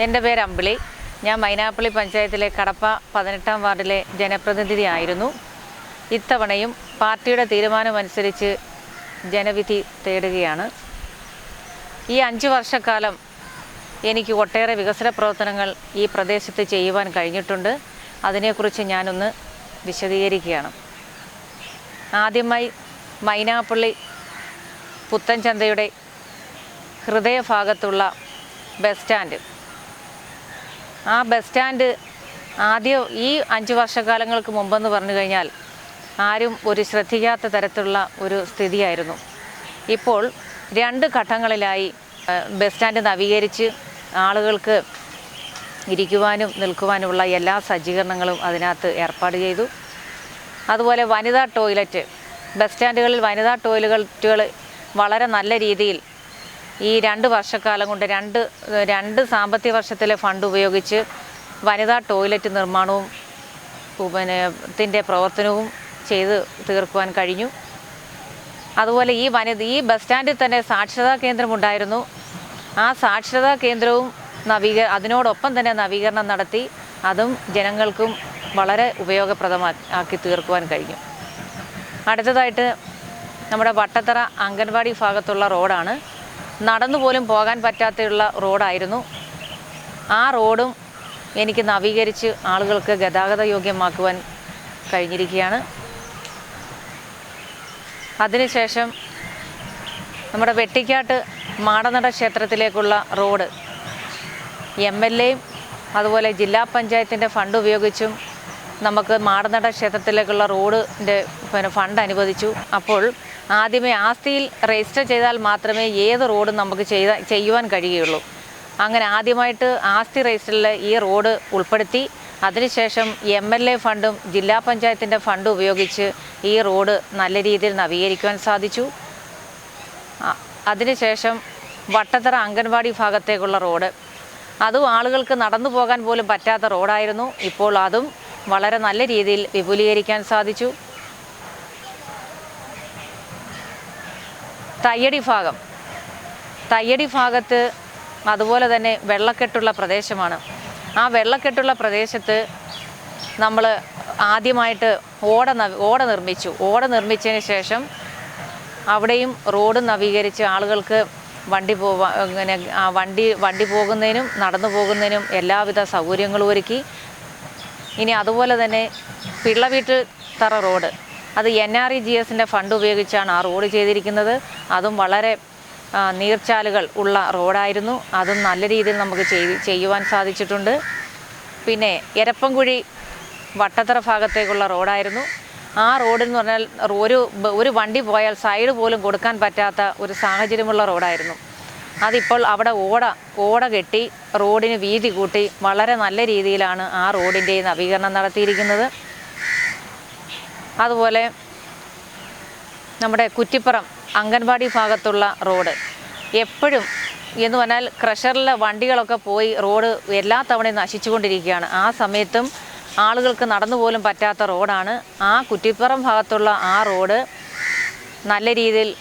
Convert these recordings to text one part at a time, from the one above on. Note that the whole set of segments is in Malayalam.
എന്റെ പേര് അമ്പിളി. ഞാൻ മൈനാപ്പള്ളി പഞ്ചായത്തിലെ കടപ്പ പതിനെട്ടാം വാർഡിലെ ജനപ്രതിനിധിയായിരുന്നു. ഇത്തവണയും പാർട്ടിയുടെ തീരുമാനമനുസരിച്ച് ജനവിധി തേടുകയാണ്. ഈ അഞ്ച് വർഷക്കാലം എനിക്ക് ഒട്ടേറെ വികസന പ്രവർത്തനങ്ങൾ ഈ പ്രദേശത്ത് ചെയ്യുവാൻ കഴിഞ്ഞിട്ടുണ്ട്. അതിനെക്കുറിച്ച് ഞാനൊന്ന് വിശദീകരിക്കുകയാണ്. ആദ്യമായി മൈനാപ്പള്ളി പുത്തൻചന്തയുടെ ഹൃദയഭാഗത്തുള്ള ബസ് സ്റ്റാൻഡ് ആ ബസ് സ്റ്റാൻഡ് ആദ്യം ഈ അഞ്ച് വർഷക്കാലങ്ങൾക്ക് മുമ്പെന്ന് പറഞ്ഞു കഴിഞ്ഞാൽ ആരും ഒരു ശ്രദ്ധിക്കാത്ത തരത്തിലുള്ള ഒരു സ്ഥിതിയായിരുന്നു. ഇപ്പോൾ രണ്ട് ഘട്ടങ്ങളിലായി ബസ് സ്റ്റാൻഡ് നവീകരിച്ച് ആളുകൾക്ക് ഇരിക്കുവാനും നിൽക്കുവാനുമുള്ള എല്ലാ സജ്ജീകരണങ്ങളും അതിനകത്ത് ഏർപ്പാട് ചെയ്തു. അതുപോലെ വനിതാ ടോയ്ലറ്റ് ബസ് സ്റ്റാൻഡുകളിൽ വനിതാ ടോയ്ലറ്റുകൾ വളരെ നല്ല രീതിയിൽ ഈ രണ്ട് വർഷക്കാലം കൊണ്ട് രണ്ട് രണ്ട് സാമ്പത്തിക വർഷത്തിലെ ഫണ്ട് ഉപയോഗിച്ച് വനിതാ ടോയ്ലറ്റ് നിർമ്മാണവും പിന്നെ പ്രവർത്തനവും ചെയ്ത് തീർക്കുവാൻ കഴിഞ്ഞു. അതുപോലെ ഈ വനിത ഈ ബസ് സ്റ്റാൻഡിൽ തന്നെ സാക്ഷരതാ കേന്ദ്രം ഉണ്ടായിരുന്നു. ആ സാക്ഷരതാ കേന്ദ്രവും നവീക അതിനോടൊപ്പം തന്നെ നവീകരണം നടത്തി അതും ജനങ്ങൾക്കും വളരെ ഉപയോഗപ്രദമാക്കി തീർക്കുവാൻ കഴിഞ്ഞു. അടുത്തതായിട്ട് നമ്മുടെ വട്ടത്തറ അംഗൻവാടി ഭാഗത്തുള്ള റോഡാണ്. നടന്നു പോലും പോകാൻ പറ്റാത്തുള്ള റോഡായിരുന്നു. ആ റോഡും എനിക്ക് നവീകരിച്ച് ആളുകൾക്ക് ഗതാഗത യോഗ്യമാക്കുവാൻ കഴിഞ്ഞിരിക്കുകയാണ്. അതിനുശേഷം നമ്മുടെ വെട്ടിക്കാട്ട് മാടനട ക്ഷേത്രത്തിലേക്കുള്ള റോഡ് എം എൽ എയും അതുപോലെ ജില്ലാ പഞ്ചായത്തിന്റെ ഫണ്ട് ഉപയോഗിച്ചും നമുക്ക് മാടനട ക്ഷേത്രത്തിലേക്കുള്ള റോഡിന്റെ പിന്നെ ഫണ്ട് അനുവദിച്ചു. അപ്പോൾ ആദ്യമേ ആസ്തിയിൽ രജിസ്റ്റർ ചെയ്താൽ മാത്രമേ ഏത് റോഡ് നമുക്ക് ചെയ്ത ചെയ്യുവാൻ കഴിയുകയുള്ളൂ. അങ്ങനെ ആദ്യമായിട്ട് ആസ്തി രജിസ്റ്ററിൽ ഈ റോഡ് ഉൾപ്പെടുത്തി അതിനുശേഷം എം എൽ എ ഫണ്ടും ജില്ലാ പഞ്ചായത്തിന്റെ ഫണ്ടും ഉപയോഗിച്ച് ഈ റോഡ് നല്ല രീതിയിൽ നവീകരിക്കുവാൻ സാധിച്ചു. അതിനുശേഷം വട്ടത്തറ അംഗൻവാടി ഭാഗത്തേക്കുള്ള റോഡ് അതും ആളുകൾക്ക് നടന്നു പോകാൻ പോലും പറ്റാത്ത റോഡായിരുന്നു ഇപ്പോൾ അതും വളരെ നല്ല രീതിയിൽ വിപുലീകരിക്കാൻ സാധിച്ചു. തയ്യടി ഭാഗം. തയ്യടി ഭാഗത്ത് അതുപോലെ തന്നെ വെള്ളക്കെട്ടുള്ള പ്രദേശമാണ്. ആ വെള്ളക്കെട്ടുള്ള പ്രദേശത്ത് നമ്മൾ ആദ്യമായിട്ട് ഓട ഓട നിർമ്മിച്ചു. ഓട നിർമ്മിച്ചതിന് ശേഷം അവിടെയും റോഡ് നവീകരിച്ച് ആളുകൾക്ക് വണ്ടി പോവാ ഇങ്ങനെ വണ്ടി വണ്ടി പോകുന്നതിനും നടന്നു പോകുന്നതിനും എല്ലാവിധ സൗകര്യങ്ങളും ഒരുക്കി. ഇനി അതുപോലെ തന്നെ പിള്ളവീട്ട് തറ റോഡ്. അത് എൻ ആർ ഇ ജി എസിന്റെ ഫണ്ട് ഉപയോഗിച്ചാണ് ആ റോഡ് ചെയ്തിരിക്കുന്നത്. അതും വളരെ നീർച്ചാലുകൾ ഉള്ള റോഡായിരുന്നു. അതും നല്ല രീതിയിൽ നമുക്ക് ചെയ്യുവാൻ സാധിച്ചിട്ടുണ്ട്. പിന്നെ എരപ്പംകുഴി വട്ടത്തറ ഭാഗത്തേക്കുള്ള റോഡായിരുന്നു. ആ റോഡെന്ന് പറഞ്ഞാൽ ഒരു ഒരു വണ്ടി പോയാൽ സൈഡ് പോലും കൊടുക്കാൻ പറ്റാത്ത ഒരു സാഹചര്യമുള്ള റോഡായിരുന്നു. അതിപ്പോൾ അവിടെ ഓട ഓട കെട്ടി റോഡിന് വീതി കൂട്ടി വളരെ നല്ല രീതിയിലാണ് ആ റോഡിന്റെ നവീകരണം നടത്തിയിരിക്കുന്നത്. അതുപോലെ നമ്മുടെ കുറ്റിപ്പുറം അംഗൻവാടി ഭാഗത്തുള്ള റോഡ്. എപ്പോഴും എന്ന് പറഞ്ഞാൽ ക്രഷറിലെ വണ്ടികളൊക്കെ പോയി റോഡ് എല്ലാ തവണയും നശിച്ചുകൊണ്ടിരിക്കുകയാണ്. ആ സമയത്തും ആളുകൾക്ക് നടന്നു പോലും പറ്റാത്ത റോഡാണ്. ആ കുറ്റിപ്പുറം ഭാഗത്തുള്ള ആ റോഡ് നല്ല രീതിയിൽ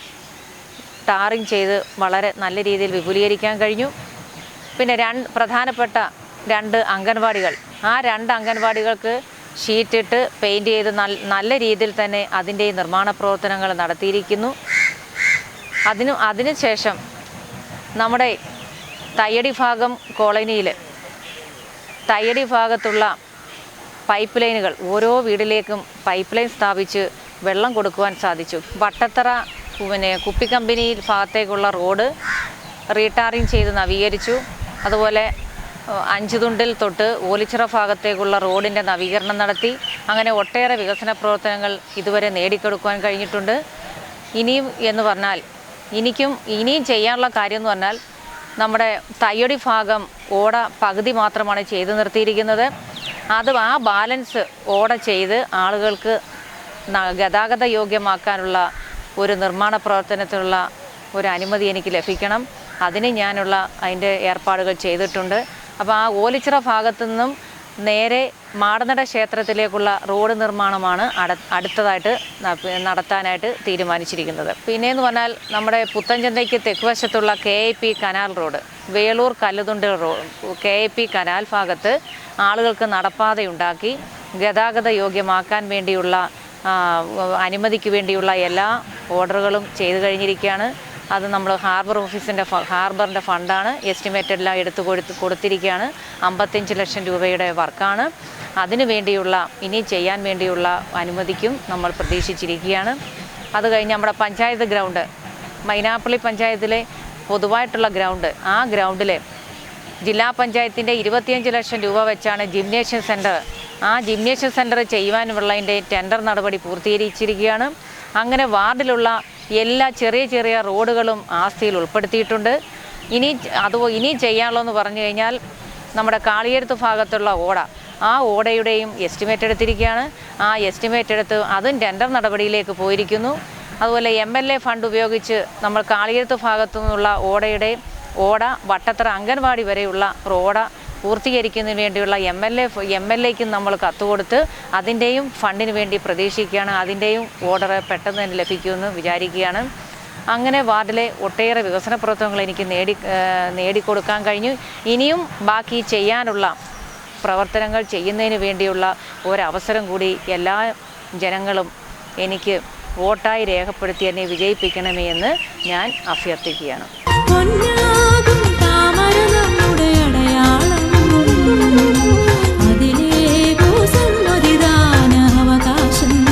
ടാറിങ് ചെയ്ത് വളരെ നല്ല രീതിയിൽ വിപുലീകരിക്കാൻ കഴിഞ്ഞു. പിന്നെ രണ്ട് പ്രധാനപ്പെട്ട രണ്ട് അംഗൻവാടികൾ. ആ രണ്ട് അംഗൻവാടികൾക്ക് ഷീറ്റിട്ട് പെയിന്റ് ചെയ്ത് നല്ല രീതിയിൽ തന്നെ അതിന്റെ നിർമ്മാണ പ്രവർത്തനങ്ങൾ നടത്തിയിരിക്കുന്നു. അതിനു അതിനുശേഷം നമ്മുടെ തയ്യടി ഭാഗം കോളനിയിൽ തയ്യടി ഭാഗത്തുള്ള പൈപ്പ് ലൈനുകൾ ഓരോ വീടിലേക്കും പൈപ്പ് ലൈൻ സ്ഥാപിച്ച് വെള്ളം കൊടുക്കുവാൻ സാധിച്ചു. വട്ടത്തറ പിന്നെ കുപ്പി കമ്പനി ഭാഗത്തേക്കുള്ള റോഡ് റീടാറിങ് ചെയ്ത് നവീകരിച്ചു. അതുപോലെ അഞ്ചുതുണ്ടിൽ തൊട്ട് ഓലിച്ചിറ ഭാഗത്തേക്കുള്ള റോഡിന്റെ നവീകരണം നടത്തി. അങ്ങനെ ഒട്ടേറെ വികസന പ്രവർത്തനങ്ങൾ ഇതുവരെ നേടിക്കൊടുക്കുവാൻ കഴിഞ്ഞിട്ടുണ്ട്. ഇനിയും എന്ന് പറഞ്ഞാൽ എനിക്കും ഇനിയും ചെയ്യാനുള്ള കാര്യം എന്ന് പറഞ്ഞാൽ നമ്മുടെ തയ്യടി ഭാഗം ഓട പകുതി മാത്രമാണ് ചെയ്തു നിർത്തിയിരിക്കുന്നത്. അത് ആ ബാലൻസ് ഓട ചെയ്ത് ആളുകൾക്ക് ഗതാഗത യോഗ്യമാക്കാനുള്ള ഒരു നിർമ്മാണ പ്രവർത്തനത്തിനുള്ള ഒരു അനുമതി എനിക്ക് ലഭിക്കണം. അതിന് ഞാനുള്ള അതിന്റെ ഏർപ്പാടുകൾ ചെയ്തിട്ടുണ്ട്. അപ്പോൾ ആ ഓലിച്ചിറ ഭാഗത്തു നിന്നും നേരെ മാടനട ക്ഷേത്രത്തിലേക്കുള്ള റോഡ് നിർമ്മാണമാണ് അട അടുത്തതായിട്ട് നടത്താനായിട്ട് തീരുമാനിച്ചിരിക്കുന്നത്. പിന്നെയെന്ന് പറഞ്ഞാൽ നമ്മുടെ പുത്തൻചന്തയ്ക്ക് തെക്കുവശത്തുള്ള K I P canal road Velur Kalluthundu road K I P canal ഭാഗത്ത് ആളുകൾക്ക് നടപ്പാതയുണ്ടാക്കി ഗതാഗത യോഗ്യമാക്കാൻ വേണ്ടിയുള്ള അനുമതിക്ക് വേണ്ടിയുള്ള എല്ലാ ഓർഡറുകളും ചെയ്തു കഴിഞ്ഞിരിക്കുകയാണ്. അത് നമ്മൾ ഹാർബർ ഓഫീസിന്റെ ഹാർബറിന്റെ ഫണ്ടാണ്. എസ്റ്റിമേറ്റ് എല്ലാം എടുത്ത് കൊടുത്ത് കൊടുത്തിരിക്കുകയാണ്. അമ്പത്തഞ്ച് ലക്ഷം രൂപയുടെ വർക്കാണ്. അതിനു വേണ്ടിയുള്ള ഇനി ചെയ്യാൻ വേണ്ടിയുള്ള അനുമതിക്കും നമ്മൾ പ്രതീക്ഷിച്ചിരിക്കുകയാണ്. അത് കഴിഞ്ഞ് നമ്മുടെ പഞ്ചായത്ത് ഗ്രൗണ്ട് മൈനാപ്പള്ളി പഞ്ചായത്തിലെ പൊതുവായിട്ടുള്ള ഗ്രൗണ്ട് ആ ഗ്രൗണ്ടിൽ ജില്ലാ പഞ്ചായത്തിന്റെ ഇരുപത്തിയഞ്ച് ലക്ഷം രൂപ വെച്ചാണ് ജിംനേഷ്യം സെന്റർ ആ ജിംനേഷ്യം സെന്റർ ചെയ്യുവാനുള്ളതിന്റെ ടെൻഡർ നടപടി പൂർത്തീകരിച്ചിരിക്കുകയാണ്. അങ്ങനെ വാർഡിലുള്ള എല്ലാ ചെറിയ ചെറിയ റോഡുകളും ആസ്തിയിൽ ഉൾപ്പെടുത്തിയിട്ടുണ്ട്. ഇനി അത് ഇനി ചെയ്യാനുള്ളതെന്ന് പറഞ്ഞു കഴിഞ്ഞാൽ നമ്മുടെ കാളിയെടുത്ത് ഭാഗത്തുള്ള ഓട. ആ ഓടയുടെയും എസ്റ്റിമേറ്റ് എടുത്തിരിക്കുകയാണ്. ആ എസ്റ്റിമേറ്റ് എടുത്ത് അതും ടെൻഡർ നടപടിയിലേക്ക് പോയിരിക്കുന്നു. അതുപോലെ എം എൽ എ ഫണ്ട് ഉപയോഗിച്ച് നമ്മൾ കാളിയെടുത്ത് ഭാഗത്തു നിന്നുള്ള ഓടയുടെ ഓട വട്ടത്തറ അംഗൻവാടി വരെയുള്ള റോഡ പൂർത്തീകരിക്കുന്നതിന് വേണ്ടിയുള്ള M L A M L എക്കും നമ്മൾ കത്ത് കൊടുത്ത് അതിന്റെയും ഫണ്ടിന് വേണ്ടി പ്രതീക്ഷിക്കുകയാണ്. അതിന്റെയും ഓർഡർ പെട്ടെന്ന് തന്നെ ലഭിക്കുമെന്ന് വിചാരിക്കുകയാണ്. അങ്ങനെ വാർഡിലെ ഒട്ടേറെ വികസന പ്രവർത്തനങ്ങൾ എനിക്ക് നേടി നേടിക്കൊടുക്കാൻ കഴിഞ്ഞു. ഇനിയും ബാക്കി ചെയ്യാനുള്ള പ്രവർത്തനങ്ങൾ ചെയ്യുന്നതിന് വേണ്ടിയുള്ള ഒരവസരം കൂടി എല്ലാ ജനങ്ങളും എനിക്ക് വോട്ടായി രേഖപ്പെടുത്തി എന്നെ വിജയിപ്പിക്കണമേ എന്ന് ഞാൻ അഭ്യർത്ഥിക്കുകയാണ്.